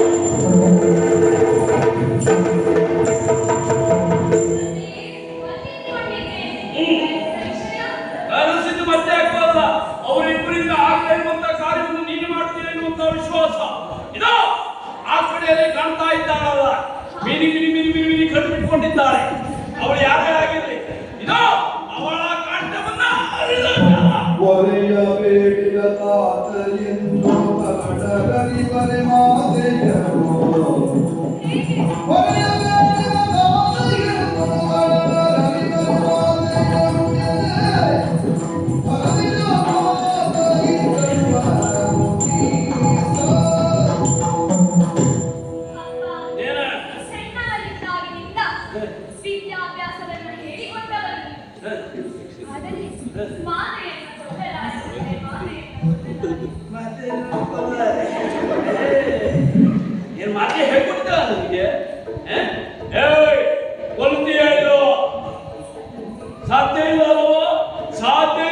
ಸಮೇಕ ಒಲ್ಲಿಕೊಂಡಿದೆ ಈ ಪ್ರಶ್ನೆ ಆ ឫ ಸಿ ತುಮತ್ತೆಕೊಳಪ್ಪ ಅವರಿಪರಿಂದ ಆಗಲೇಂತಂತ ಕಾರ್ಯವನ್ನು ನೀನು ಮಾಡುತ್ತೀಯೆ ಅನ್ನುವ ವಿಶ್ವಾಸ. ಇದು ಆಕಡೆಯಲ್ಲಿ ಗಣತಾ ಇದ್ದಾರಲ್ಲ ಮಿನಿ ಮಿನಿ ಮಿನಿ ಮಿನಿ ಅವಳು ಯಾರು ಆಗಿರಲಿ, ಇದು, ಅವಳ কণ্ঠವನ್ನ ಏನ್ ಮಾತೇ ಹೇಳ್ಕೊಡ್ತೀವ ನನಗೆ ಕೊಲ್ತೀಯ ಇದು? ಸಾಧ್ಯ ಇಲ್ಲ ಸಾಧ್ಯ